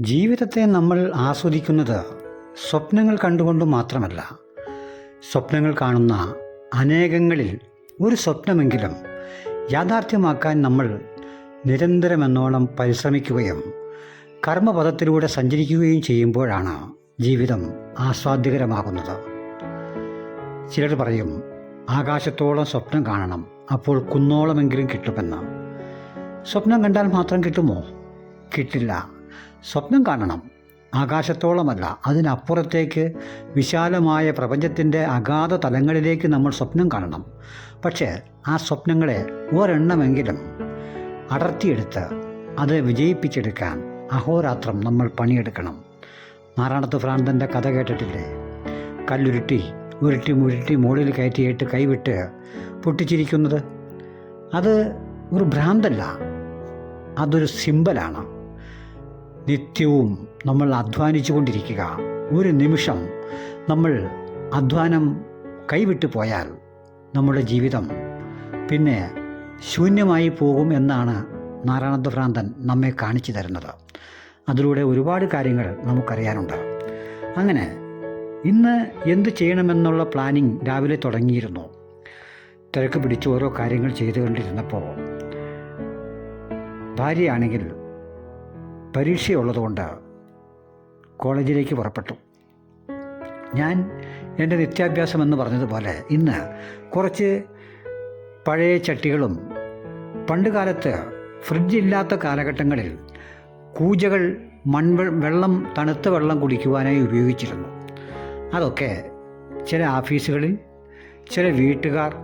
ജീവിതത്തെ നമ്മൾ ആസ്വദിക്കുന്നത് സ്വപ്നങ്ങൾ കണ്ടുകൊണ്ട് മാത്രമല്ല. സ്വപ്നങ്ങൾ കാണുന്ന അനേകങ്ങളിൽ ഒരു സ്വപ്നമെങ്കിലും യാഥാർത്ഥ്യമാക്കാൻ നമ്മൾ നിരന്തരമെന്നോണം പരിശ്രമിക്കുകയും കർമ്മപഥത്തിലൂടെ സഞ്ചരിക്കുകയും ചെയ്യുമ്പോഴാണ് ജീവിതം ആസ്വാദ്യകരമാകുന്നത്. ചിലർ പറയും ആകാശത്തോളം സ്വപ്നം കാണണം അപ്പോൾ കുന്നോളമെങ്കിലും കിട്ടുമെന്ന്. സ്വപ്നം കണ്ടാൽ മാത്രം കിട്ടുമോ? കിട്ടില്ല. സ്വപ്നം കാണണം. ആകാശത്തോളമല്ല അതിനപ്പുറത്തേക്ക് വിശാലമായ പ്രപഞ്ചത്തിന്റെ അഗാധ തലങ്ങളിലേക്ക് നമ്മൾ സ്വപ്നം കാണണം. പക്ഷേ ആ സ്വപ്നങ്ങളെ ഒരെണ്ണമെങ്കിലും അടർത്തിയെടുത്ത് അത് വിജയിപ്പിച്ചെടുക്കാൻ അഹോരാത്രം നമ്മൾ പണിയെടുക്കണം. നാരായണത്ത് ഭ്രാന്തന്റെ കഥ കേട്ടിട്ടില്ലേ? കല്ലുരുട്ടി ഉരുട്ടി മുരുട്ടി മുകളിൽ കയറ്റിയിട്ട് കൈവിട്ട് പൊട്ടിച്ചിരിക്കുന്നത്? അത് ഒരു ഭ്രാന്തല്ല അതൊരു സിമ്പലാണ്. നിത്യവും നമ്മൾ അധ്വാനിച്ചു കൊണ്ടിരിക്കുക ഒരു നിമിഷം നമ്മൾ അധ്വാനം കൈവിട്ടു പോയാൽ നമ്മുടെ ജീവിതം പിന്നെ ശൂന്യമായി പോകും എന്നാണ് നാരായണഭ്രാന്തൻ നമ്മെ കാണിച്ചു തരുന്നത്. അതിലൂടെ ഒരുപാട് കാര്യങ്ങൾ നമുക്കറിയാനുണ്ട്. അങ്ങനെ ഇന്ന് എന്ത് ചെയ്യണമെന്നുള്ള പ്ലാനിങ് രാവിലെ തുടങ്ങിയിരുന്നു. തിരക്ക് പിടിച്ച് ഓരോ കാര്യങ്ങൾ ചെയ്തുകൊണ്ടിരുന്നപ്പോൾ ഭാര്യയാണെങ്കിൽ പരീക്ഷയുള്ളതുകൊണ്ട് കോളേജിലേക്ക് പുറപ്പെട്ടു. ഞാൻ എന്റെ നിത്യാഭ്യാസം എന്ന് പറഞ്ഞതുപോലെ ഇന്ന് കുറച്ച് പഴയ ചട്ടികളും പണ്ട് കാലത്ത് ഫ്രിഡ്ജ് ഇല്ലാത്ത കാലഘട്ടങ്ങളിൽ കൂജകൾ മൺവെ വെള്ളം തണുത്ത വെള്ളം കുടിക്കുവാനായി ഉപയോഗിച്ചിരുന്നു. അതൊക്കെ ചില ഓഫീസുകളിൽ ചില വീട്ടുകാർ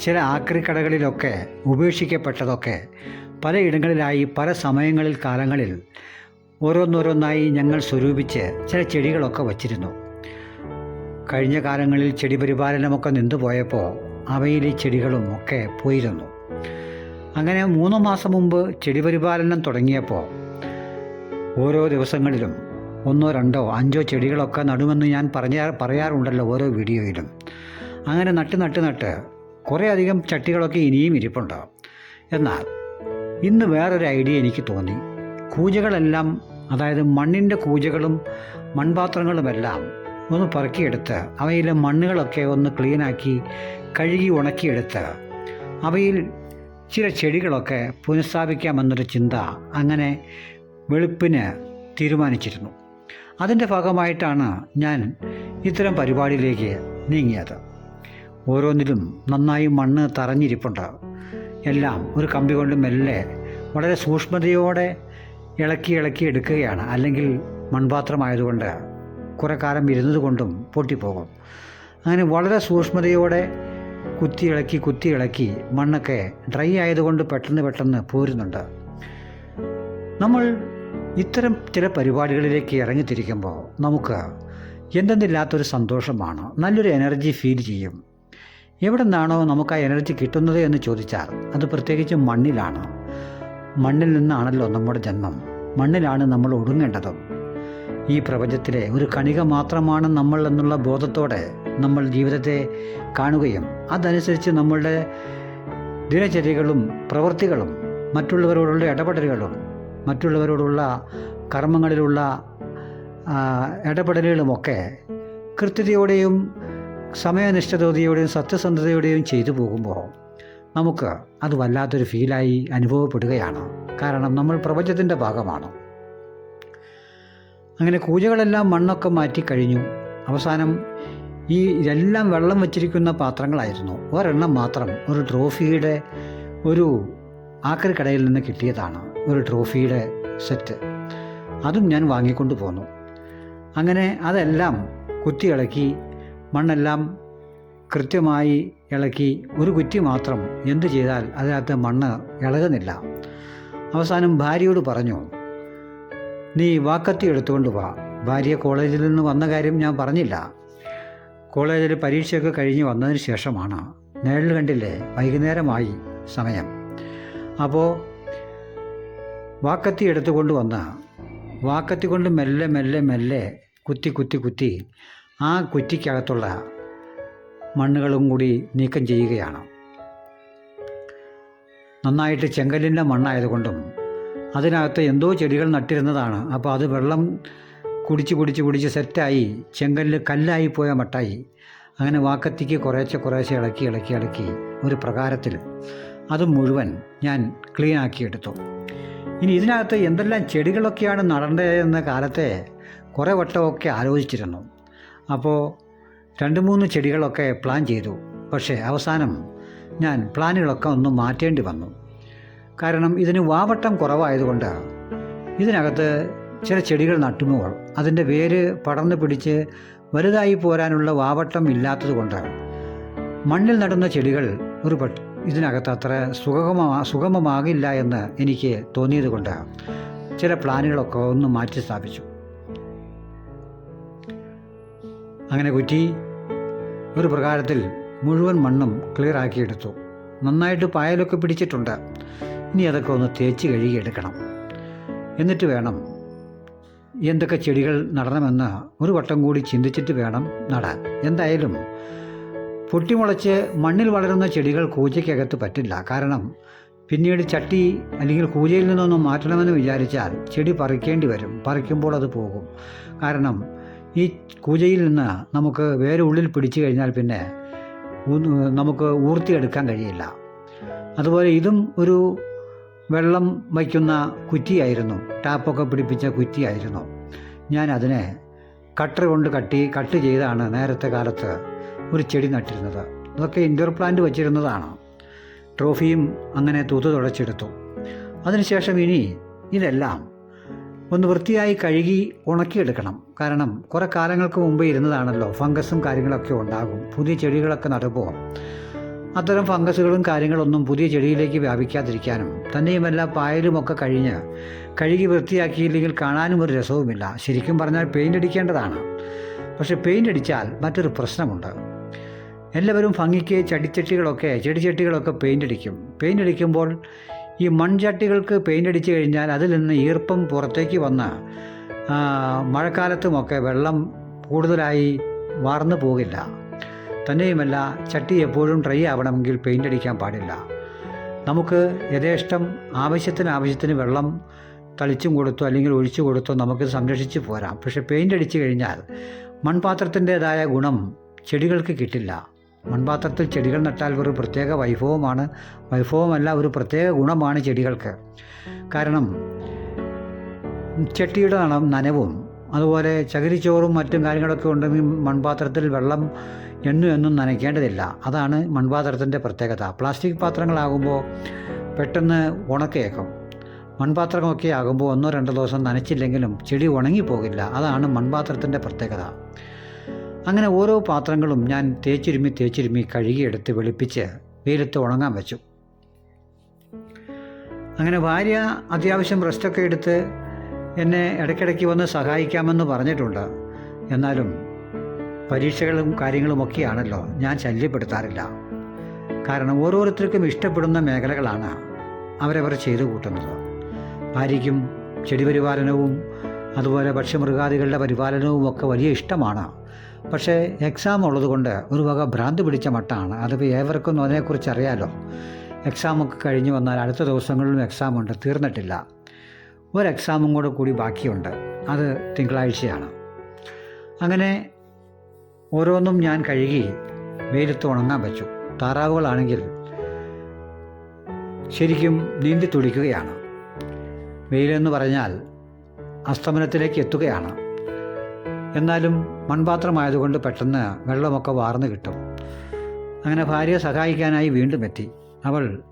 ചില ആക്രിക്കടകളിലൊക്കെ ഉപേക്ഷിക്കപ്പെട്ടതൊക്കെ പലയിടങ്ങളിലായി പല സമയങ്ങളിൽ കാലങ്ങളിൽ ഓരോന്നോരോന്നായി ഞങ്ങൾ സ്വരൂപിച്ച് ചില ചെടികളൊക്കെ വച്ചിരുന്നു. കഴിഞ്ഞ കാലങ്ങളിൽ ചെടി പരിപാലനമൊക്കെ നിന്നുപോയപ്പോൾ അവയിൽ ഈ ചെടികളും ഒക്കെ പോയിരുന്നു. അങ്ങനെ മൂന്ന് മാസം മുമ്പ് ചെടി പരിപാലനം തുടങ്ങിയപ്പോൾ ഓരോ ദിവസങ്ങളിലും ഒന്നോ രണ്ടോ അഞ്ചോ ചെടികളൊക്കെ നടുമെന്ന് ഞാൻ പറഞ്ഞ പറയാറുണ്ടല്ലോ ഓരോ വീഡിയോയിലും. അങ്ങനെ നട്ട് നട്ട് നട്ട് കുറേയധികം ചട്ടികളൊക്കെ ഇനിയും ഇരിപ്പുണ്ട്. എന്നാൽ ഇന്ന് വേറൊരു ഐഡിയ എനിക്ക് തോന്നി. കൂജകളെല്ലാം അതായത് മണ്ണിന്റെ കൂജകളും മൺപാത്രങ്ങളുമെല്ലാം ഒന്ന് പറക്കിയെടുത്ത് അവയിലെ മണ്ണുകളൊക്കെ ഒന്ന് ക്ലീനാക്കി കഴുകി ഉണക്കിയെടുത്ത് അവയിൽ ചില ചെടികളൊക്കെ പുനഃസ്ഥാപിക്കാമെന്നൊരു ചിന്ത അങ്ങനെ വെളുപ്പിന് തീരുമാനിച്ചിരുന്നു. അതിന്റെ ഭാഗമായിട്ടാണ് ഞാൻ ഇത്തരം പരിപാടിയിലേക്ക് നീങ്ങിയത്. ഓരോന്നിലും നന്നായി മണ്ണ് തറഞ്ഞിരിപ്പുണ്ട്. എല്ലാം ഒരു കമ്പി കൊണ്ട് മെല്ലെ വളരെ സൂക്ഷ്മതയോടെ ഇളക്കി ഇളക്കി എടുക്കുകയാണ്. അല്ലെങ്കിൽ മൺപാത്രമായതുകൊണ്ട് കുറേ കാലം ഇരുന്നത് കൊണ്ടും പൊട്ടിപ്പോകും. അങ്ങനെ വളരെ സൂക്ഷ്മതയോടെ കുത്തി ഇളക്കി കുത്തി ഇളക്കി മണ്ണൊക്കെ ഡ്രൈ ആയതുകൊണ്ട് പെട്ടെന്ന് പെട്ടെന്ന് പോരുന്നുണ്ട്. നമ്മൾ ഇത്തരം ചില പരിപാടികളിലേക്ക് ഇറങ്ങിത്തിരിക്കുമ്പോൾ നമുക്ക് എന്തെന്നില്ലാത്തൊരു സന്തോഷമാണ്. നല്ലൊരു എനർജി ഫീൽ ചെയ്യും. എവിടെ നിന്നാണോ നമുക്ക് ആ എനർജി കിട്ടുന്നത് എന്ന് ചോദിച്ചാൽ അത് പ്രത്യേകിച്ച് മണ്ണിലാണ്. മണ്ണിൽ നിന്നാണല്ലോ നമ്മുടെ ജന്മം. മണ്ണിലാണ് നമ്മൾ ഒടുങ്ങേണ്ടതും ഈ പ്രപഞ്ചത്തിലെ ഒരു കണിക മാത്രമാണ് നമ്മൾ എന്നുള്ള ബോധത്തോടെ നമ്മൾ ജീവിതത്തെ കാണുകയും അതനുസരിച്ച് നമ്മളുടെ ദിനചര്യകളും പ്രവൃത്തികളും മറ്റുള്ളവരോടുള്ള ഇടപെടലുകളും മറ്റുള്ളവരോടുള്ള കർമ്മങ്ങളിലുള്ള ഇടപെടലുകളുമൊക്കെ കൃത്യതയോടെയും സമയനിഷ്ഠതയോടെയും സത്യസന്ധതയോടെയും ചെയ്തു പോകുമ്പോൾ നമുക്ക് അത് വല്ലാത്തൊരു ഫീലായി അനുഭവപ്പെടുകയാണ്. കാരണം നമ്മൾ പ്രപഞ്ചത്തിന്റെ ഭാഗമാണ്. അങ്ങനെ കൂജകളെല്ലാം മണ്ണൊക്കെ മാറ്റി കഴിഞ്ഞു. അവസാനം ഈ എല്ലാം വെള്ളം വച്ചിരിക്കുന്ന പാത്രങ്ങളായിരുന്നു. ഒരെണ്ണം മാത്രം ഒരു ട്രോഫിയുടെ ഒരു ആക്രി കടയിൽ നിന്ന് കിട്ടിയതാണ്. ഒരു ട്രോഫിയുടെ സെറ്റ്. അതും ഞാൻ വാങ്ങിക്കൊണ്ട് പോന്നു. അങ്ങനെ അതെല്ലാം കുത്തി ഇളക്കി മണ്ണെല്ലാം കൃത്യമായി ഇളക്കി ഒരു കുറ്റി മാത്രം എന്ത് ചെയ്താൽ അതിനകത്ത് മണ്ണ് ഇളകുന്നില്ല. അവസാനം ഭാര്യയോട് പറഞ്ഞു നീ വാക്കത്തി എടുത്തുകൊണ്ട് വാ. ഭാര്യ കോളേജിൽ നിന്ന് വന്ന കാര്യം ഞാൻ പറഞ്ഞില്ല. കോളേജിൽ പരീക്ഷയൊക്കെ കഴിഞ്ഞ് വന്നതിന് ശേഷമാണ്. നേരിൽ കണ്ടില്ലേ? വൈകുന്നേരമായി സമയം. അപ്പോൾ വാക്കത്തി എടുത്തുകൊണ്ട് വന്ന് വാക്കത്തി കൊണ്ട് മെല്ലെ മെല്ലെ മെല്ലെ കുത്തി കുത്തി കുത്തി ആ കുറ്റിക്കകത്തുള്ള മണ്ണുകളും കൂടി നീക്കം ചെയ്യുകയാണ്. നന്നായിട്ട് ചെങ്കല്ലിന്റെ മണ്ണായതുകൊണ്ടും അതിനകത്ത് എന്തോ ചെടികൾ നട്ടിരുന്നതാണ്. അപ്പോൾ അത് വെള്ളം കുടിച്ച് കുടിച്ച് കുടിച്ച് സെറ്റായി ചെങ്കല്ല് കല്ലായി പോയ മട്ടായി. അങ്ങനെ വാക്കത്തിക്ക് കുറേശ്ശെ കുറേശ്ശെ ഇളക്കി ഇളക്കി ഇളക്കി ഒരു പ്രകാരത്തിൽ അത് മുഴുവൻ ഞാൻ ക്ലീൻ ആക്കിയെടുത്തു ഇനി ഇതിനകത്ത് എന്തെല്ലാം ചെടികളൊക്കെയാണ് നടേണ്ടതെന്ന കാലത്തെ കുറേ വട്ടമൊക്കെ ആലോചിച്ചിരുന്നു. അപ്പോൾ രണ്ട് മൂന്ന് ചെടികളൊക്കെ പ്ലാൻ ചെയ്തു. പക്ഷേ അവസാനം ഞാൻ പ്ലാനുകളൊക്കെ ഒന്ന് മാറ്റേണ്ടി വന്നു. കാരണം ഇതിന് വാവട്ടം കുറവായതുകൊണ്ട് ഇതിനകത്ത് ചില ചെടികൾ നട്ടുമ്പോൾ അതിന്റെ വേര് പടർന്നു പിടിച്ച് വലുതായി പോരാനുള്ള വാവട്ടം ഇല്ലാത്തതുകൊണ്ട് മണ്ണിൽ നടുന്ന ചെടികൾ ഒരു ഇതിനകത്ത് അത്ര സുഗമ സുഗമമാകില്ല എന്ന് എനിക്ക് തോന്നിയതുകൊണ്ട് ചില പ്ലാനുകളൊക്കെ ഒന്ന് മാറ്റി സ്ഥാപിച്ചു. അങ്ങനെ കുറ്റി ഒരു പ്രകാരത്തിൽ മുഴുവൻ മണ്ണും ക്ലിയർ ആക്കിയെടുത്തു. നന്നായിട്ട് പായലൊക്കെ പിടിച്ചിട്ടുണ്ട്. ഇനി അതൊക്കെ ഒന്ന് തേച്ച് കഴുകിയെടുക്കണം എന്നിട്ട് വേണം എന്തൊക്കെ ചെടികൾ നടണമെന്ന് ഒരു വട്ടം കൂടി ചിന്തിച്ചിട്ട് വേണം നടാൻ. എന്തായാലും പൊട്ടിമുളച്ച് മണ്ണിൽ വളരുന്ന ചെടികൾ കൂജയ്ക്കകത്ത് പറ്റില്ല. കാരണം പിന്നീട് ചട്ടി അല്ലെങ്കിൽ കൂജയിൽ നിന്നൊന്നും മാറ്റണമെന്ന് വിചാരിച്ചാൽ ചെടി പറിക്കേണ്ടി വരും. പറിക്കുമ്പോൾ അത് പോകും. കാരണം ഈ കൂജയിൽ നിന്ന് നമുക്ക് വേറെ ഉള്ളിൽ പിടിച്ചു കഴിഞ്ഞാൽ പിന്നെ നമുക്ക് ഊർത്തിയെടുക്കാൻ കഴിയില്ല. അതുപോലെ ഇതും ഒരു വെള്ളം വയ്ക്കുന്ന കുറ്റിയായിരുന്നു. ടാപ്പൊക്കെ പിടിപ്പിച്ച കുറ്റിയായിരുന്നു. ഞാൻ അതിനെ കട്ടർ കൊണ്ട് കട്ടി കട്ട് ചെയ്താണ് നേരത്തെ കാലത്ത് ഒരു ചെടി നട്ടിരുന്നത്. അതൊക്കെ ഇൻഡോർ പ്ലാന്റ് വച്ചിരുന്നതാണ്. ട്രോഫിയും അങ്ങനെ തൂത്ത് തുടച്ചെടുത്തു. അതിനുശേഷം ഇനി ഇതെല്ലാം ഒന്ന് വൃത്തിയായി കഴുകി ഉണക്കിയെടുക്കണം. കാരണം കുറേ കാലങ്ങൾക്ക് മുമ്പ് ഇരുന്നതാണല്ലോ ഫംഗസും കാര്യങ്ങളൊക്കെ ഉണ്ടാകും പുതിയ ചെടികളൊക്കെ നടുമ്പോൾ. അത്തരം ഫംഗസുകളും കാര്യങ്ങളൊന്നും പുതിയ ചെടിയിലേക്ക് വ്യാപിക്കാതിരിക്കാനും തന്നെയുമല്ല പായലുമൊക്കെ കഴിഞ്ഞ് കഴുകി വൃത്തിയാക്കിയില്ലെങ്കിൽ കാണാനും ഒരു രസവുമില്ല. ശരിക്കും പറഞ്ഞാൽ പെയിന്റ് അടിക്കേണ്ടതാണ്. പക്ഷേ പെയിന്റ് അടിച്ചാൽ മറ്റൊരു പ്രശ്നമുണ്ട്. എല്ലാവരും ഭംഗിക്ക് ചെടിച്ചട്ടികളൊക്കെ ചെടിച്ചട്ടികളൊക്കെ പെയിന്റ് അടിക്കും. പെയിന്റ് അടിക്കുമ്പോൾ ഈ മൺചട്ടികൾക്ക് പെയിന്റ് അടിച്ചു കഴിഞ്ഞാൽ അതിൽ നിന്ന് ഈർപ്പം പുറത്തേക്ക് വന്ന് മഴക്കാലത്തുമൊക്കെ വെള്ളം കൂടുതലായി വാർന്നു പോകില്ല. തന്നെയുമല്ല ചട്ടി എപ്പോഴും ഡ്രൈ ആവണമെങ്കിൽ പെയിന്റ് അടിക്കാൻ പാടില്ല. നമുക്ക് യഥേഷ്ടം ആവശ്യത്തിന് ആവശ്യത്തിന് വെള്ളം തളിച്ചും കൊടുത്തോ അല്ലെങ്കിൽ ഒഴിച്ചു കൊടുത്തോ നമുക്ക് സംരക്ഷിച്ച് പോരാം. പക്ഷേ പെയിന്റ് അടിച്ചു കഴിഞ്ഞാൽ മൺപാത്രത്തിന്റേതായ ഗുണം ചെടികൾക്ക് കിട്ടില്ല. മൺപാത്രത്തിൽ ചെടികൾ നട്ടാൽ ഒരു പ്രത്യേക വൈഭവമാണ്. വൈഭവമല്ല ഒരു പ്രത്യേക ഗുണമാണ് ചെടികൾക്ക്. കാരണം ചട്ടിയുടെ നനം നനവും അതുപോലെ ചകിരിച്ചോറും മറ്റും കാര്യങ്ങളൊക്കെ ഉണ്ടെങ്കിൽ മൺപാത്രത്തിൽ വെള്ളം എന്നും എന്നും നനയ്ക്കേണ്ടതില്ല. അതാണ് മൺപാത്രത്തിന്റെ പ്രത്യേകത. പ്ലാസ്റ്റിക് പാത്രങ്ങളാകുമ്പോൾ പെട്ടെന്ന് ഉണക്കേക്കും. മൺപാത്രമൊക്കെ ആകുമ്പോൾ ഒന്നോ രണ്ടോ ദിവസം നനച്ചില്ലെങ്കിലും ചെടി ഉണങ്ങിപ്പോകില്ല. അതാണ് മൺപാത്രത്തിന്റെ പ്രത്യേകത. അങ്ങനെ ഓരോ പാത്രങ്ങളും ഞാൻ തേച്ചിരുമി തേച്ചിരുമി കഴുകിയെടുത്ത് വെളുപ്പിച്ച് വെയിലത്ത് ഉണങ്ങാൻ വെച്ചു. അങ്ങനെ ഭാര്യ അത്യാവശ്യം റെസ്റ്റൊക്കെ എടുത്ത് എന്നെ ഇടയ്ക്കിടയ്ക്ക് വന്ന് സഹായിക്കാമെന്ന് പറഞ്ഞിട്ടുണ്ട്. എന്നാലും പരീക്ഷകളും കാര്യങ്ങളുമൊക്കെയാണല്ലോ ഞാൻ ശല്യപ്പെടുത്താറില്ല. കാരണം ഓരോരുത്തർക്കും ഇഷ്ടപ്പെടുന്ന മേഖലകളാണ് അവരവർ ചെയ്തു കൂട്ടുന്നത്. ഭാര്യയ്ക്കും ചെടി പരിപാലനവും അതുപോലെ ഭക്ഷ്യമൃഗാദികളുടെ പരിപാലനവും ഒക്കെ വലിയ ഇഷ്ടമാണ്. പക്ഷേ എക്സാം ഉള്ളതുകൊണ്ട് ഒരു വക ഭ്രാന്ത് പിടിച്ച മട്ടാണ്. അതിപ്പോൾ ഏവർക്കും അതിനെക്കുറിച്ച് അറിയാലോ? എക്സാമൊക്കെ കഴിഞ്ഞ് വന്നാൽ അടുത്ത ദിവസങ്ങളിലും എക്സാം ഉണ്ട്. തീർന്നിട്ടില്ല. ഒരു എക്സാമും കൂടെ കൂടി ബാക്കിയുണ്ട്. അത് തിങ്കളാഴ്ചയാണ്. അങ്ങനെ ഓരോന്നും ഞാൻ കഴുകി വെയിലത്ത് ഉണങ്ങാൻ വെച്ചു. താറാവുകളാണെങ്കിൽ ശരിക്കും നീന്തി തുടിക്കുകയാണ്. വെയിലെന്ന് പറഞ്ഞാൽ അസ്തമനത്തിലേക്ക് എത്തുകയാണ്. എന്നാലും മൺപാത്രമായതുകൊണ്ട് പെട്ടെന്ന് വെള്ളമൊക്കെ വാർന്നു കിട്ടും. അങ്ങനെ ഭാര്യയെ സഹായിക്കാനായി വീണ്ടും എത്തി. അവൾ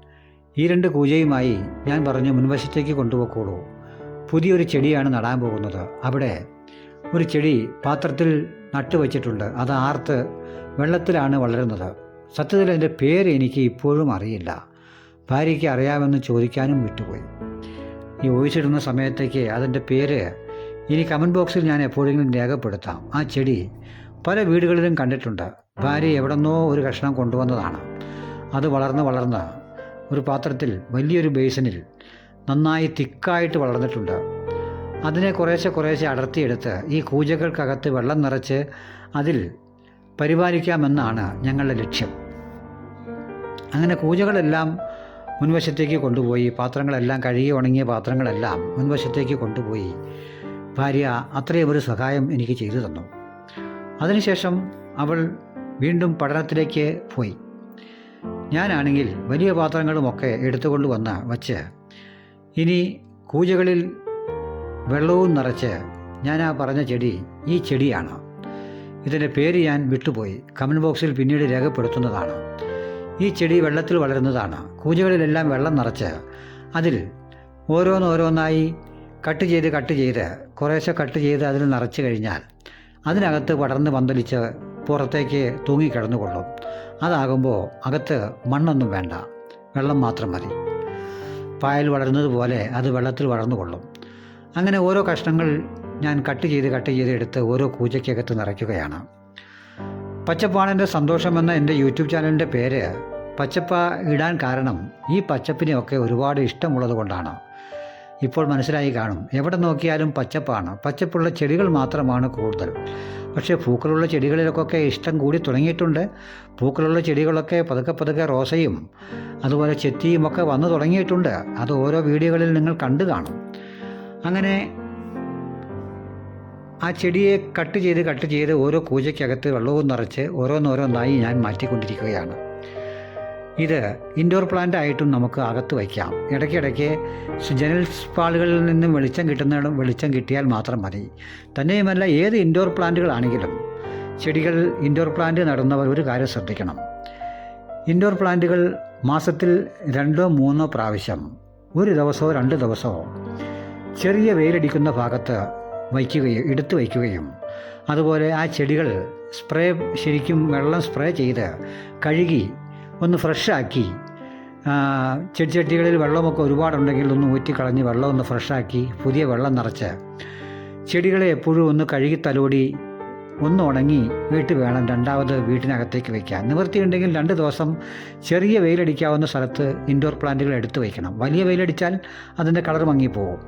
ഈ രണ്ട് കൂജയുമായി ഞാൻ പറഞ്ഞു മുൻവശത്തേക്ക് കൊണ്ടുപോയിക്കോളൂ. പുതിയൊരു ചെടിയാണ് നടാൻ പോകുന്നത്. അവിടെ ഒരു ചെടി പാത്രത്തിൽ നട്ടുവച്ചിട്ടുണ്ട് അത് ആർത്ത് വെള്ളത്തിലാണ് വളരുന്നത്. സത്യത്തിൽ അതിന്റെ പേര് എനിക്ക് ഇപ്പോഴും അറിയില്ല. ഭാര്യയ്ക്ക് അറിയാമെന്ന് ചോദിക്കാനും വിട്ടുപോയി. ഈ ഒഴിച്ചിടുന്ന സമയത്തേക്ക് അതിന്റെ പേര് ഇനി കമന്റ് ബോക്സിൽ ഞാൻ എപ്പോഴെങ്കിലും രേഖപ്പെടുത്താം. ആ ചെടി പല വീടുകളിലും കണ്ടിട്ടുണ്ട്. ഭാര്യ എവിടെന്നോ ഒരു കഷ്ണം കൊണ്ടുവന്നതാണ്. അത് വളർന്ന് വളർന്ന് ഒരു പാത്രത്തിൽ വലിയൊരു ബേസിനിൽ നന്നായി തിക്കായിട്ട് വളർന്നിട്ടുണ്ട്. അതിനെ കുറേശ്ശെ കുറേശ്ശെ അടർത്തിയെടുത്ത് ഈ കൂജകൾക്കകത്ത് വെള്ളം നിറച്ച് അതിൽ പരിപാലിക്കാമെന്നാണ് ഞങ്ങളുടെ ലക്ഷ്യം. അങ്ങനെ കൂജകളെല്ലാം മുൻവശത്തേക്ക് കൊണ്ടുപോയി പാത്രങ്ങളെല്ലാം കഴുകി ഉണങ്ങിയ പാത്രങ്ങളെല്ലാം മുൻവശത്തേക്ക് കൊണ്ടുപോയി. ഭാര്യ അത്രയും ഒരു സഹായം എനിക്ക് ചെയ്തു തന്നു. അതിനുശേഷം അവൾ വീണ്ടും പഠനത്തിലേക്ക് പോയി. ഞാനാണെങ്കിൽ വലിയ പാത്രങ്ങളുമൊക്കെ എടുത്തുകൊണ്ട് വന്ന് വച്ച് ഇനി കൂജകളിൽ വെള്ളവും നിറച്ച് ഞാൻ ആ പറഞ്ഞ ചെടി ഈ ചെടിയാണ്. ഇതിന്റെ പേര് ഞാൻ വിട്ടുപോയി. കമന്റ് ബോക്സിൽ പിന്നീട് രേഖപ്പെടുത്തുന്നതാണ്. ഈ ചെടി വെള്ളത്തിൽ വളരുന്നതാണ്. കൂജകളിലെല്ലാം വെള്ളം നിറച്ച് അതിൽ ഓരോന്നോരോന്നായി കട്ട് ചെയ്ത് കട്ട് ചെയ്ത് കുറേശ്ശെ കട്ട് ചെയ്ത് അതിൽ നിറച്ച് കഴിഞ്ഞാൽ അതിനകത്ത് പടർന്ന് പന്തലിച്ച് പുറത്തേക്ക് തൂങ്ങിക്കിടന്നുകൊള്ളും അതാകുമ്പോൾ അകത്ത് മണ്ണൊന്നും വേണ്ട വെള്ളം മാത്രം മതി. പായൽ വളരുന്നതുപോലെ അത് വെള്ളത്തിൽ വളർന്നുകൊള്ളും. അങ്ങനെ ഓരോ കഷ്ണങ്ങൾ ഞാൻ കട്ട് ചെയ്ത് കട്ട് ചെയ്ത് എടുത്ത് ഓരോ കൂജയ്ക്കകത്ത് നിറയ്ക്കുകയാണ്. പച്ചപ്പാണിന്റെ സന്തോഷമെന്ന എന്റെ യൂട്യൂബ് ചാനലിന്റെ പേര് പച്ചപ്പ ഇടാൻ കാരണം ഈ പച്ചപ്പിനെയൊക്കെ ഒരുപാട് ഇഷ്ടമുള്ളത് കൊണ്ടാണ്. ഇപ്പോൾ മനസ്സിലായി കാണും. എവിടെ നോക്കിയാലും പച്ചപ്പാണ്. പച്ചപ്പുള്ള ചെടികൾ മാത്രമാണ് കൂടുതൽ. പക്ഷേ പൂക്കളുള്ള ചെടികളിലൊക്കെ ഇഷ്ടം കൂടി തുടങ്ങിയിട്ടുണ്ട്. പൂക്കളുള്ള ചെടികളൊക്കെ പതുക്കെ പതുക്കെ റോസയും അതുപോലെ ചെത്തിയും ഒക്കെ വന്നു തുടങ്ങിയിട്ടുണ്ട്. അത് ഓരോ വീഡിയോകളിൽ നിങ്ങൾ കണ്ടു കാണും. അങ്ങനെ ആ ചെടിയെ കട്ട് ചെയ്ത് കട്ട് ചെയ്ത് ഓരോ കൂജയ്ക്കകത്ത് വെള്ളവും നിറച്ച് ഓരോന്നോരോന്നായി ഞാൻ മാറ്റിക്കൊണ്ടിരിക്കുകയാണ്. ഇത് ഇൻഡോർ പ്ലാന്റ് ആയിട്ടും നമുക്ക് അകത്ത് വയ്ക്കാം. ഇടയ്ക്കിടയ്ക്ക് ജനൽ പാളുകളിൽ നിന്നും വെളിച്ചം കിട്ടുന്ന വെളിച്ചം കിട്ടിയാൽ മാത്രം മതി. തന്നെയുമല്ല ഏത് ഇൻഡോർ പ്ലാന്റുകളാണെങ്കിലും ചെടികൾ ഇൻഡോർ പ്ലാന്റ് നടുന്നവർ ഒരു കാര്യം ശ്രദ്ധിക്കണം. ഇൻഡോർ പ്ലാന്റുകൾ മാസത്തിൽ രണ്ടോ മൂന്നോ പ്രാവശ്യം ഒരു ദിവസമോ രണ്ട് ദിവസമോ ചെറിയ വെയിലടിക്കുന്ന ഭാഗത്ത് വയ്ക്കുകയും എടുത്തു വയ്ക്കുകയും അതുപോലെ ആ ചെടികൾ സ്പ്രേ ശരിക്കും വെള്ളം സ്പ്രേ ചെയ്ത് കഴുകി ഒന്ന് ഫ്രഷാക്കി. ചെടിച്ചട്ടികളിൽ വെള്ളമൊക്കെ ഒരുപാടുണ്ടെങ്കിൽ ഒന്ന് ഊറ്റിക്കളഞ്ഞ് വെള്ളം ഒന്ന് ഫ്രഷാക്കി പുതിയ വെള്ളം നിറച്ച്. ചെടികളെ എപ്പോഴും ഒന്ന് കഴുകി തലോടി ഒന്ന് ഉണങ്ങി വീട്ടിൽ വേണം രണ്ടാമത് വീട്ടിനകത്തേക്ക് വയ്ക്കാൻ നിവൃത്തിയുണ്ടെങ്കിൽ രണ്ട് ദിവസം ചെറിയ വെയിലടിക്കാവുന്ന സ്ഥലത്ത് ഇൻഡോർ പ്ലാന്റുകൾ എടുത്തു വയ്ക്കണം വലിയ വെയിലടിച്ചാൽ അതിന്റെ കളർ മങ്ങിപ്പോവും.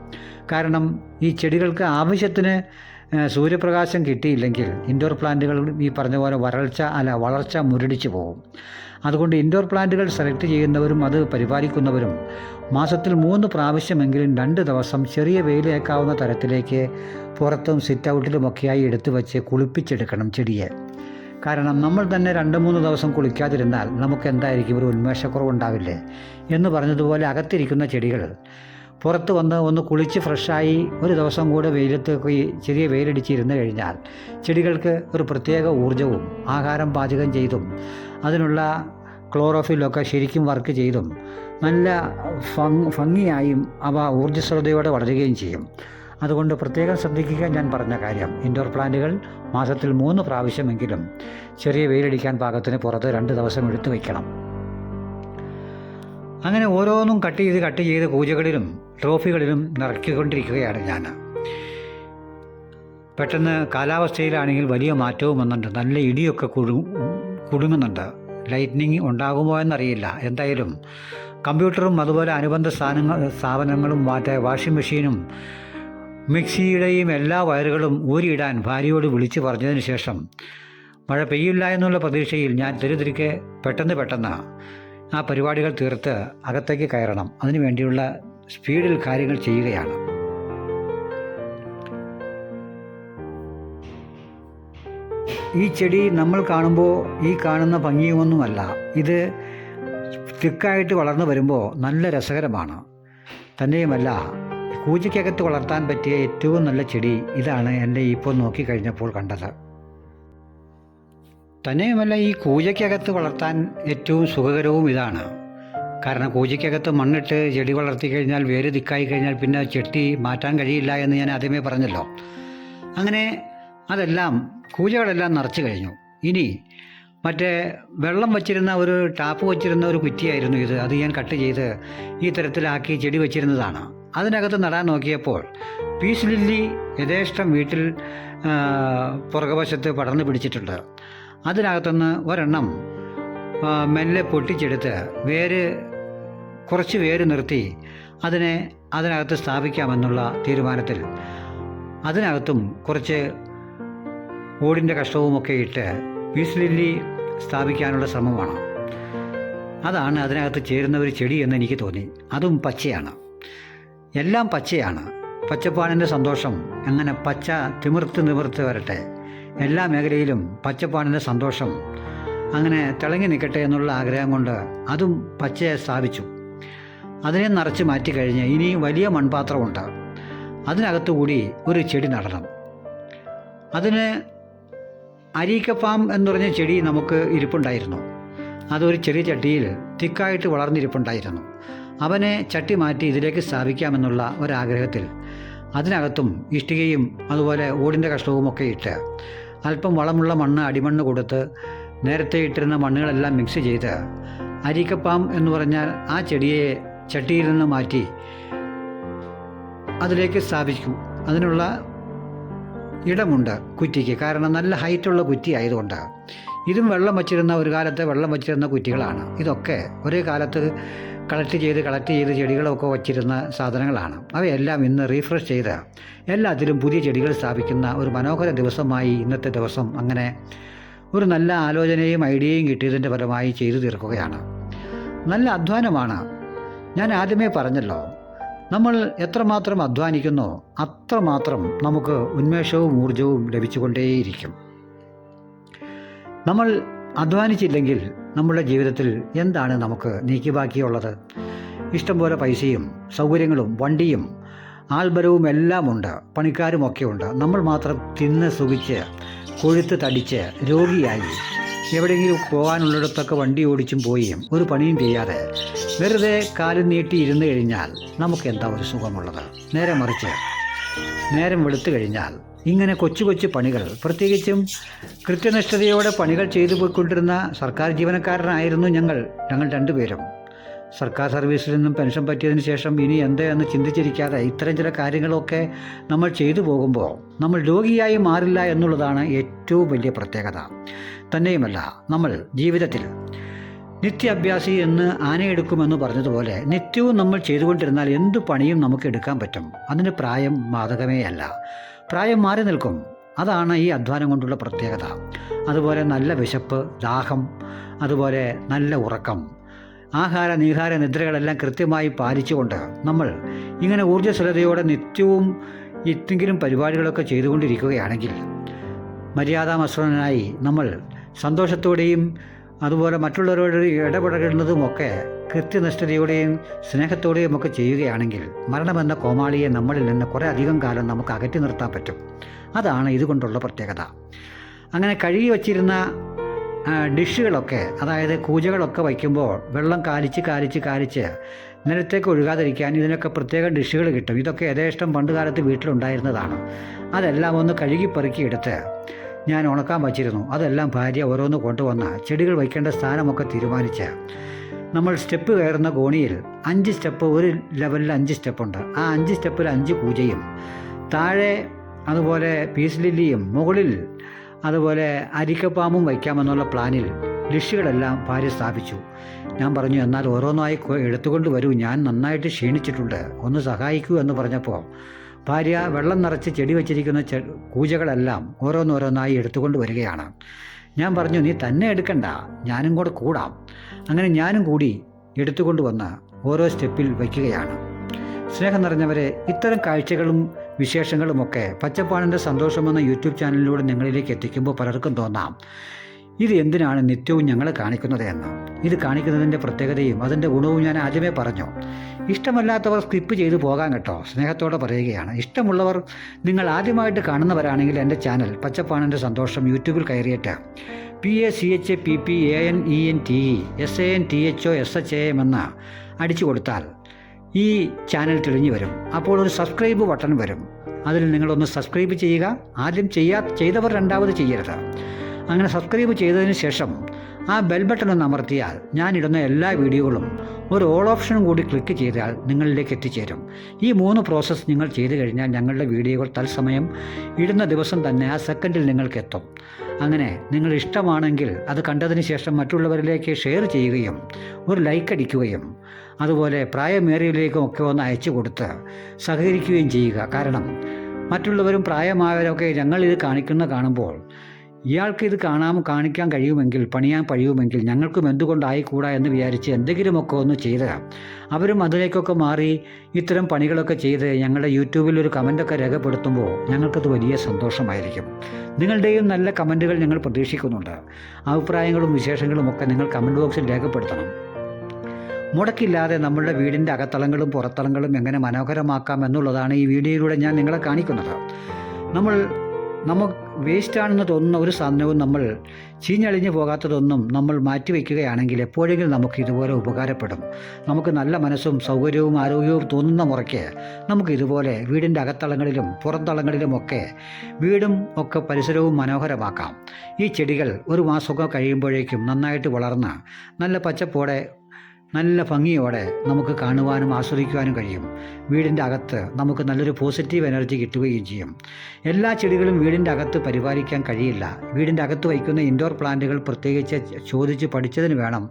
കാരണം ഈ ചെടികൾക്ക് ആവശ്യത്തിന് സൂര്യപ്രകാശം കിട്ടിയില്ലെങ്കിൽ ഇൻഡോർ പ്ലാന്റുകൾ ഈ പറഞ്ഞ പോലെ വരൾച്ച അല്ല വളർച്ച മുരടിച്ചു പോകും. അതുകൊണ്ട് ഇൻഡോർ പ്ലാന്റുകൾ സെലക്ട് ചെയ്യുന്നവരും അത് പരിപാലിക്കുന്നവരും മാസത്തിൽ മൂന്ന് പ്രാവശ്യമെങ്കിലും രണ്ട് ദിവസം ചെറിയ വെയിലേക്കാവുന്ന തരത്തിലേക്ക് പുറത്തും സിറ്റ് ഔട്ടിലുമൊക്കെയായി എടുത്തു വച്ച് കുളിപ്പിച്ചെടുക്കണം ചെടിയെ. കാരണം നമ്മൾ തന്നെ രണ്ട് മൂന്ന് ദിവസം കുളിക്കാതിരുന്നാൽ നമുക്ക് എന്തായിരിക്കും? ഒരു ഉന്മേഷക്കുറവുണ്ടാവില്ലേ? എന്ന് പറഞ്ഞതുപോലെ അകത്തിരിക്കുന്ന ചെടികൾ പുറത്ത് വന്ന് ഒന്ന് കുളിച്ച് ഫ്രഷായി ഒരു ദിവസം കൂടെ വെയിലത്ത് ചെറിയ വെയിലടിച്ചിരുന്ന് കഴിഞ്ഞാൽ ചെടികൾക്ക് ഒരു പ്രത്യേക ഊർജവും ആഹാരം പാചകം ചെയ്തും അതിനുള്ള ക്ലോറോഫിലൊക്കെ ശരിക്കും വർക്ക് ചെയ്തും നല്ല ഭംഗ് ഭംഗിയായും അവ ഊർജസ്വലതയോടെ വളരുകയും ചെയ്യും. അതുകൊണ്ട് പ്രത്യേകം ശ്രദ്ധിക്കുക ഞാൻ പറഞ്ഞ കാര്യം. ഇൻഡോർ പ്ലാന്റുകൾ മാസത്തിൽ മൂന്ന് പ്രാവശ്യമെങ്കിലും ചെറിയ വെയിലടിക്കാൻ പാകത്തിന് പുറത്ത് രണ്ട് ദിവസം എടുത്തു വയ്ക്കണം അങ്ങനെ ഓരോന്നും കട്ട് ചെയ്ത് കട്ട് ചെയ്ത് പൂജകളിലും ട്രോഫികളിലും നിറക്കിക്കൊണ്ടിരിക്കുകയാണ് ഞാൻ. പെട്ടെന്ന് കാലാവസ്ഥയിലാണെങ്കിൽ വലിയ മാറ്റവും വന്നിട്ടുണ്ട്. നല്ല ഇടിയൊക്കെ കുടു കുടുങ്ങുന്നുണ്ട്. ലൈറ്റ്നിങ് ഉണ്ടാകുമോ എന്നറിയില്ല. എന്തായാലും കമ്പ്യൂട്ടറും അതുപോലെ അനുബന്ധ സ്ഥാനങ്ങൾ സ്ഥാപനങ്ങളും മറ്റേ വാഷിംഗ് മെഷീനും മിക്സിയുടെയും എല്ലാ വയറുകളും ഊരിയിടാൻ ഭാര്യയോട് വിളിച്ചു പറഞ്ഞതിന് ശേഷം മഴ പെയ്യില്ല എന്നുള്ള പ്രതീക്ഷയിൽ ഞാൻ തിരുതിരിക്കെ പെട്ടെന്ന് പെട്ടെന്ന് ആ പരിപാടികൾ തീർത്ത് അകത്തേക്ക് കയറണം. അതിനു വേണ്ടിയുള്ള സ്പീഡിൽ കാര്യങ്ങൾ ചെയ്യുകയാണ്. ഈ ചെടി നമ്മൾ കാണുമ്പോൾ ഈ കാണുന്ന ഭംഗിയുമൊന്നുമല്ല ഇത് തിക്കായിട്ട് വളർന്നു വരുമ്പോൾ നല്ല രസകരമാണ്. തന്നെയുമല്ല കൂജയ്ക്കകത്ത് വളർത്താൻ പറ്റിയ ഏറ്റവും നല്ല ചെടി ഇതാണ് എന്റെ ഇപ്പോൾ നോക്കിക്കഴിഞ്ഞപ്പോൾ കണ്ടത്. തന്നെയുമല്ല ഈ കൂജയ്ക്കകത്ത് വളർത്താൻ ഏറ്റവും സുഖകരവും ഇതാണ്. കാരണം കൂജയ്ക്കകത്ത് മണ്ണിട്ട് ചെടി വളർത്തി കഴിഞ്ഞാൽ വേര് ദിക്കായി കഴിഞ്ഞാൽ പിന്നെ ചെട്ടി മാറ്റാൻ കഴിയില്ല എന്ന് ഞാൻ ആദ്യമേ പറഞ്ഞല്ലോ. അങ്ങനെ അതെല്ലാം കൂജകളെല്ലാം നിറച്ചു കഴിഞ്ഞു. ഇനി മറ്റേ വെള്ളം വച്ചിരുന്ന ഒരു ടാപ്പ് വച്ചിരുന്ന ഒരു കുറ്റിയായിരുന്നു ഇത്. അത് ഞാൻ കട്ട് ചെയ്ത് ഈ തരത്തിലാക്കി ചെടി വച്ചിരുന്നതാണ്. അതിനകത്ത് നടാൻ നോക്കിയപ്പോൾ പീസ് ലില്ലി യഥേഷ്ടം വീട്ടിൽ പുറകുവശത്ത് പടർന്നു പിടിച്ചിട്ടുണ്ട്. അതിനകത്തുനിന്ന് ഒരെണ്ണം മെല്ലെ പൊട്ടിച്ചെടുത്ത് വേര് കുറച്ച് വേര് നിർത്തി അതിനെ അതിനകത്ത് സ്ഥാപിക്കാമെന്നുള്ള തീരുമാനത്തിൽ. അതിനകത്തും കുറച്ച് ഓടിന്റെ കഷ്ടവുമൊക്കെ ഇട്ട് പീസ് ലില്ലി സ്ഥാപിക്കാനുള്ള ശ്രമമാണ്. അതാണ് അതിനകത്ത് ചേരുന്ന ഒരു ചെടി എന്ന് എനിക്ക് തോന്നി. അതും പച്ചയാണ്. എല്ലാം പച്ചയാണ്. പച്ചപ്പാണിന്റെ സന്തോഷം. അങ്ങനെ പച്ച തിമിർത്ത് നിമിർത്ത് വരട്ടെ. എല്ലാ മേഖലയിലും പച്ചപ്പാടിന്റെ സന്തോഷം. അങ്ങനെ തിളങ്ങി നിൽക്കട്ടെ എന്നുള്ള ആഗ്രഹം കൊണ്ട് അതും പച്ചയെ സ്ഥാപിച്ചു. അതിനെ നിറച്ച് മാറ്റി കഴിഞ്ഞ് ഇനി വലിയ മൺപാത്രമുണ്ട്. അതിനകത്തു കൂടി ഒരു ചെടി നടണം. അതിന് ഫാം എന്ന് പറഞ്ഞ ചെടി നമുക്ക് ഇരിപ്പുണ്ടായിരുന്നു. അതൊരു ചെറിയ ചട്ടിയിൽ തിക്കായിട്ട് വളർന്നിരിപ്പുണ്ടായിരുന്നു. അവനെ ചട്ടി മാറ്റി ഇതിലേക്ക് സ്ഥാപിക്കാമെന്നുള്ള ഒരാഗ്രഹത്തിൽ അതിനകത്തും ഇഷ്ടികയും അതുപോലെ ഓടിന്റെ കഷ്ണവും ഒക്കെ ഇട്ട് അല്പം വളമുള്ള മണ്ണ് അടിമണ്ണ് കൊടുത്ത് നേരത്തെ ഇട്ടിരുന്ന മണ്ണുകളെല്ലാം മിക്സ് ചെയ്ത് അരിക്കപ്പാം എന്ന് പറഞ്ഞാൽ ആ ചെടിയെ ചട്ടിയിൽ നിന്ന് മാറ്റി അതിലേക്ക് സ്ഥാപിക്കും. അതിനുള്ള ഇടമുണ്ട് കുറ്റിക്ക്. കാരണം നല്ല ഹൈറ്റുള്ള കുറ്റി ആയതുകൊണ്ട്. ഇതും വെള്ളം വച്ചിരുന്ന ഒരു കാലത്ത് വെള്ളം വച്ചിരുന്ന കുറ്റികളാണ്. ഇതൊക്കെ ഒരേ കാലത്ത് കളക്ട് ചെയ്ത് കളക്ട് ചെയ്ത് ചെടികളൊക്കെ വച്ചിരുന്ന സാധനങ്ങളാണ്. അവയെല്ലാം ഇന്ന് റീഫ്രഷ് ചെയ്ത് എല്ലാത്തിലും പുതിയ ചെടികൾ സ്ഥാപിക്കുന്ന ഒരു മനോഹര ദിവസമായി ഇന്നത്തെ ദിവസം അങ്ങനെ ഒരു നല്ല ആലോചനയും ഐഡിയയും കിട്ടിയതിന്റെ ഫലമായി ചെയ്തു തീർക്കുകയാണ്. നല്ല അധ്വാനമാണ്. ഞാൻ ആദ്യമേ പറഞ്ഞല്ലോ നമ്മൾ എത്രമാത്രം അധ്വാനിക്കുന്നോ അത്രമാത്രം നമുക്ക് ഉന്മേഷവും ഊർജവും ലഭിച്ചുകൊണ്ടേയിരിക്കും. നമ്മൾ അധ്വാനിച്ചില്ലെങ്കിൽ നമ്മുടെ ജീവിതത്തിൽ എന്താണ് നമുക്ക് നീക്കി ബാക്കിയുള്ളത് ഇഷ്ടംപോലെ പൈസയും സൗകര്യങ്ങളും വണ്ടിയും ആൽബരവും എല്ലാം ഉണ്ട് പണിക്കാരുമൊക്കെ ഉണ്ട് നമ്മൾ മാത്രം തിന്ന് സുഖിച്ച് കൊഴുത്ത് തടിച്ച് രോഗിയായി എവിടെയെങ്കിലും പോകാനുള്ളിടത്തൊക്കെ വണ്ടി ഓടിച്ചും പോയും ഒരു പണിയും ചെയ്യാതെ വെറുതെ കാലും നീട്ടി ഇരുന്ന് കഴിഞ്ഞാൽ നമുക്ക് എന്താ ഒരു സുഖമുള്ളത്? നേരെ മറിച്ച് നേരം വെളുത്തു കഴിഞ്ഞാൽ ഇങ്ങനെ കൊച്ചു കൊച്ചു പണികൾ. പ്രത്യേകിച്ചും കൃത്യനിഷ്ഠതയോടെ പണികൾ ചെയ്തു പോയിക്കൊണ്ടിരുന്ന സർക്കാർ ജീവനക്കാരനായിരുന്നു ഞങ്ങൾ ഞങ്ങൾ രണ്ടുപേരും. സർക്കാർ സർവീസിൽ നിന്നും പെൻഷൻ പറ്റിയതിന് ശേഷം ഇനി എന്താ എന്ന് ചിന്തിച്ചിരിക്കാതെ ഇത്തരം ചില കാര്യങ്ങളൊക്കെ നമ്മൾ ചെയ്തു പോകുമ്പോൾ നമ്മൾ രോഗിയായി മാറില്ല എന്നുള്ളതാണ് ഏറ്റവും വലിയ പ്രത്യേകത. തന്നെയുമല്ല നമ്മൾ ജീവിതത്തിൽ നിത്യാഭ്യാസി എന്ന് ആനയെടുക്കുമെന്ന് പറഞ്ഞതുപോലെ നിത്യവും നമ്മൾ ചെയ്തുകൊണ്ടിരുന്നാൽ എന്ത് പണിയും നമുക്ക് എടുക്കാൻ പറ്റും. അതിന് പ്രായം ബാധകമേ അല്ല പ്രായം മാറി നിൽക്കും. അതാണ് ഈ അധ്വാനം കൊണ്ടുള്ള പ്രത്യേകത. അതുപോലെ നല്ല വിശപ്പ് ദാഹം അതുപോലെ നല്ല ഉറക്കം. ആഹാര നീഹാര നിദ്രകളെല്ലാം കൃത്യമായി പാലിച്ചുകൊണ്ട് നമ്മൾ ഇങ്ങനെ ഊർജസ്വലതയോടെ നിത്യവും എന്തെങ്കിലും പരിപാടികളൊക്കെ ചെയ്തുകൊണ്ടിരിക്കുകയാണെങ്കിൽ മര്യാദാമസ്വനായി നമ്മൾ സന്തോഷത്തോടെയും അതുപോലെ മറ്റുള്ളവരോട് ഇടപെടുന്നതുമൊക്കെ കൃത്യനിഷ്ഠതയോടെയും സ്നേഹത്തോടെയും ഒക്കെ ചെയ്യുകയാണെങ്കിൽ മരണമെന്ന കോമാളിയെ നമ്മളിൽ നിന്ന് കുറേ അധികം കാലം നമുക്ക് അകറ്റി നിർത്താൻ പറ്റും. അതാണ് ഇതുകൊണ്ടുള്ള പ്രത്യേകത. അങ്ങനെ കഴുകി വച്ചിരുന്ന ഡിഷുകളൊക്കെ അതായത് കൂജകളൊക്കെ വയ്ക്കുമ്പോൾ വെള്ളം കാലിച്ച് കാലിച്ച് കാലിച്ച് നിലത്തേക്ക് ഒഴുകാതിരിക്കാൻ ഇതിനൊക്കെ പ്രത്യേക ഡിഷുകൾ കിട്ടും. ഇതൊക്കെ യഥേഷ്ടം പണ്ട് കാലത്ത് വീട്ടിലുണ്ടായിരുന്നതാണ്. അതെല്ലാം ഒന്ന് കഴുകി പെറുക്കി എടുത്ത് ഞാൻ ഉണക്കാൻ വച്ചിരുന്നു. അതെല്ലാം ഭാര്യ ഓരോന്ന് കൊണ്ടുവന്ന് ചെടികൾ വയ്ക്കേണ്ട സ്ഥാനമൊക്കെ തീരുമാനിച്ച് നമ്മൾ സ്റ്റെപ്പ് കയറുന്ന കോണിയിൽ അഞ്ച് സ്റ്റെപ്പ് ഒരു ലെവലിൽ അഞ്ച് സ്റ്റെപ്പുണ്ട്. ആ അഞ്ച് സ്റ്റെപ്പിൽ അഞ്ച് പൂജയും. താഴെ അതുപോലെ പീസ് ലില്ലിയും മുകളിൽ അതുപോലെ അരിക്കപ്പാമ്പും വയ്ക്കാമെന്നുള്ള പ്ലാനിൽ ലിഷികളെല്ലാം ഭാര്യ സ്ഥാപിച്ചു. ഞാൻ പറഞ്ഞു എന്നാൽ ഓരോന്നായി എടുത്തുകൊണ്ട് വരൂ. ഞാൻ നന്നായിട്ട് ക്ഷീണിച്ചിട്ടുണ്ട്. ഒന്ന് സഹായിക്കൂ എന്ന് പറഞ്ഞപ്പോൾ ഭാര്യ വെള്ളം നിറച്ച് ചെടി വച്ചിരിക്കുന്ന കൂജകളെല്ലാം ഓരോന്നോരോന്നായി എടുത്തുകൊണ്ട് വരികയാണ്. ഞാൻ പറഞ്ഞു നീ തന്നെ എടുക്കണ്ട. ഞാനും കൂടെ കൂടാം. അങ്ങനെ ഞാനും കൂടി എടുത്തുകൊണ്ട് വന്ന് ഓരോ സ്റ്റെപ്പിൽ വയ്ക്കുകയാണ്. സ്നേഹം നിറഞ്ഞവരെ ഇത്തരം കാഴ്ചകളും വിശേഷങ്ങളുമൊക്കെ പച്ചപ്പാണിന്റെ സന്തോഷമെന്ന യൂട്യൂബ് ചാനലിലൂടെ നിങ്ങളിലേക്ക് എത്തിക്കുമ്പോൾ പലർക്കും തോന്നാം. ഇത് എന്തിനാണ് നിത്യവും ഞങ്ങൾ കാണിക്കുന്നത് എന്ന്? ഇത് കാണിക്കുന്നതിന്റെ പ്രത്യേകതയും അതിന്റെ ഗുണവും ഞാൻ ആദ്യമേ പറഞ്ഞു. ഇഷ്ടമല്ലാത്തവർ സ്കിപ്പ് ചെയ്ത് പോകാൻ കേട്ടോ സ്നേഹത്തോടെ പറയുകയാണ്. ഇഷ്ടമുള്ളവർ നിങ്ങൾ ആദ്യമായിട്ട് കാണുന്നവരാണെങ്കിൽ എന്റെ ചാനൽ പച്ചപ്പാണിന്റെ സന്തോഷം യൂട്യൂബിൽ കയറിയിട്ട് P A C H P P A N E N T E S A N T H O S H A M എന്ന് അടിച്ചു കൊടുത്താൽ ഈ ചാനൽ തെളിഞ്ഞു വരും. അപ്പോൾ ഒരു സബ്സ്ക്രൈബ് ബട്ടൺ വരും. അതിൽ നിങ്ങളൊന്ന് സബ്സ്ക്രൈബ് ചെയ്യുക. ആദ്യം ചെയ്യാ ചെയ്തവർ രണ്ടാമത് ചെയ്യരുത്. അങ്ങനെ സബ്സ്ക്രൈബ് ചെയ്തതിന് ശേഷം ആ ബെൽ ബട്ടൺ ഒന്ന് അമർത്തിയാൽ ഞാനിടുന്ന എല്ലാ വീഡിയോകളും ഒരു ഓൾ ഓപ്ഷനും കൂടി ക്ലിക്ക് ചെയ്താൽ നിങ്ങളിലേക്ക് എത്തിച്ചേരും. ഈ മൂന്ന് പ്രോസസ്സ് നിങ്ങൾ ചെയ്തു കഴിഞ്ഞാൽ ഞങ്ങളുടെ വീഡിയോകൾ തത്സമയം ഇടുന്ന ദിവസം തന്നെ ആ സെക്കൻഡിൽ നിങ്ങൾക്ക് എത്തും. അങ്ങനെ നിങ്ങൾ ഇഷ്ടമാണെങ്കിൽ അത് കണ്ടതിന് ശേഷം മറ്റുള്ളവരിലേക്ക് ഷെയർ ചെയ്യുകയും ഒരു ലൈക്ക് അടിക്കുകയും അതുപോലെ പ്രായമേറിയവരിലേക്കും ഒക്കെ ഒന്ന് അയച്ചു കൊടുത്ത് സഹകരിക്കുകയും ചെയ്യുക. കാരണം മറ്റുള്ളവരും പ്രായമായവരൊക്കെ ഞങ്ങളിത് കാണിക്കുന്ന കാണുമ്പോൾ ഇയാൾക്ക് ഇത് കാണാൻ കാണിക്കാൻ കഴിയുമെങ്കിൽ പണിയാൻ കഴിയുമെങ്കിൽ ഞങ്ങൾക്കും എന്തുകൊണ്ടായിക്കൂടാ എന്ന് വിചാരിച്ച് എന്തെങ്കിലുമൊക്കെ ഒന്ന് ചെയ്ത് അവരും അതിലേക്കൊക്കെ മാറി ഇത്തരം പണികളൊക്കെ ചെയ്ത് ഞങ്ങളുടെ യൂട്യൂബിൽ ഒരു കമന്റൊക്കെ രേഖപ്പെടുത്തുമ്പോൾ ഞങ്ങൾക്കത് വലിയ സന്തോഷമായിരിക്കും. നിങ്ങളുടെയും നല്ല കമന്റുകൾ ഞങ്ങൾ പ്രതീക്ഷിക്കുന്നുണ്ട്. അഭിപ്രായങ്ങളും വിശേഷങ്ങളും ഒക്കെ നിങ്ങൾ കമന്റ് ബോക്സിൽ രേഖപ്പെടുത്തണം. മുടക്കില്ലാതെ നമ്മളുടെ വീടിന്റെ അകത്തളങ്ങളും പുറത്തളങ്ങളും എങ്ങനെ മനോഹരമാക്കാം എന്നുള്ളതാണ് ഈ വീഡിയോയിലൂടെ ഞാൻ നിങ്ങളെ കാണിക്കുന്നത്. നമ്മൾ നമുക്ക് വേസ്റ്റാണെന്ന് തോന്നുന്ന ഒരു സാധനവും നമ്മൾ ചീഞ്ഞളിഞ്ഞു പോകാത്തതൊന്നും നമ്മൾ മാറ്റിവെക്കുകയാണെങ്കിൽ എപ്പോഴെങ്കിലും നമുക്ക് ഇതുപോലെ ഉപകാരപ്പെടും. നമുക്ക് നല്ല മനസ്സും സൗകര്യവും ആരോഗ്യവും തോന്നുന്ന മുറയ്ക്ക് നമുക്ക് ഇതുപോലെ വീടിന്റെ അകത്തളങ്ങളിലും പുറത്തളങ്ങളിലുമൊക്കെ വീടും ഒക്കെ പരിസരവും മനോഹരമാക്കാം. ഈ ചെടികൾ ഒരു മാസമൊക്കെ കഴിയുമ്പോഴേക്കും നന്നായിട്ട് വളർന്ന് നല്ല പച്ചപ്പോടെ നല്ല ഭംഗിയോടെ നമുക്ക് കാണുവാനും ആസ്വദിക്കുവാനും കഴിയും. വീടിന്റെ അകത്ത് നമുക്ക് നല്ലൊരു പോസിറ്റീവ് എനർജി കിട്ടുകയും ചെയ്യും. എല്ലാ ചെടികളും വീടിന്റെ അകത്ത് പരിപാലിക്കാൻ കഴിയില്ല. വീടിന്റെ അകത്ത് വയ്ക്കുന്ന ഇൻഡോർ പ്ലാന്റുകൾ പ്രത്യേകിച്ച് ചോദിച്ച് പഠിച്ചതിന് വേണം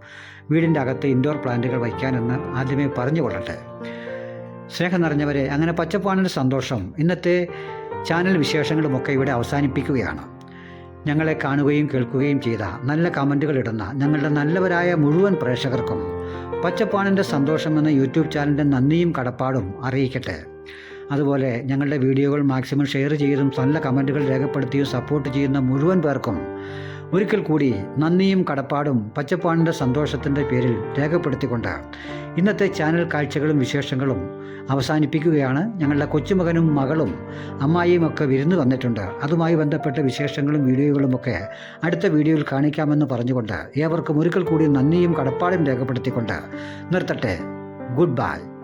വീടിന്റെ അകത്ത് ഇൻഡോർ പ്ലാന്റുകൾ വയ്ക്കാനെന്ന് ആദ്യമേ പറഞ്ഞു കൊള്ളട്ടെ. സ്നേഹം നിറഞ്ഞവരെ അങ്ങനെ പച്ചപ്പാണിന്റെ സന്തോഷം ഇന്നത്തെ ചാനൽ വിശേഷങ്ങളുമൊക്കെ ഇവിടെ അവസാനിപ്പിക്കുകയാണ്. ഞങ്ങളെ കാണുകയും കേൾക്കുകയും ചെയ്ത നല്ല കമന്റുകൾ ഇടുന്ന ഞങ്ങളുടെ നല്ലവരായ മുഴുവൻ പ്രേക്ഷകർക്കും പച്ചപ്പാണിന്റെ സന്തോഷം എന്ന യൂട്യൂബ് ചാനലിന്റെ നന്ദിയും കടപ്പാടും അറിയിക്കട്ടെ. അതുപോലെ ഞങ്ങളുടെ വീഡിയോകൾ മാക്സിമം ഷെയർ ചെയ്തും നല്ല കമന്റുകൾ രേഖപ്പെടുത്തിയും സപ്പോർട്ട് ചെയ്യുന്ന മുഴുവൻ പേർക്കും ഒരിക്കൽ കൂടി നന്ദിയും കടപ്പാടും പച്ചപ്പാണിന്റെ സന്തോഷത്തിന്റെ പേരിൽ രേഖപ്പെടുത്തിക്കൊണ്ട് ഇന്നത്തെ ചാനൽ കാഴ്ചകളും വിശേഷങ്ങളും അവസാനിപ്പിക്കുകയാണ്. ഞങ്ങളുടെ കൊച്ചുമകനും മകളും അമ്മായിയും ഒക്കെ വിരുന്ന് വന്നിട്ടുണ്ട്. അതുമായി ബന്ധപ്പെട്ട വിശേഷങ്ങളും വീഡിയോകളും ഒക്കെ അടുത്ത വീഡിയോയിൽ കാണിക്കാമെന്ന് പറഞ്ഞുകൊണ്ട് ഏവർക്കും ഒരിക്കൽ കൂടി നന്ദിയും കടപ്പാടും രേഖപ്പെടുത്തിക്കൊണ്ട് നിർത്തട്ടെ. Good bye.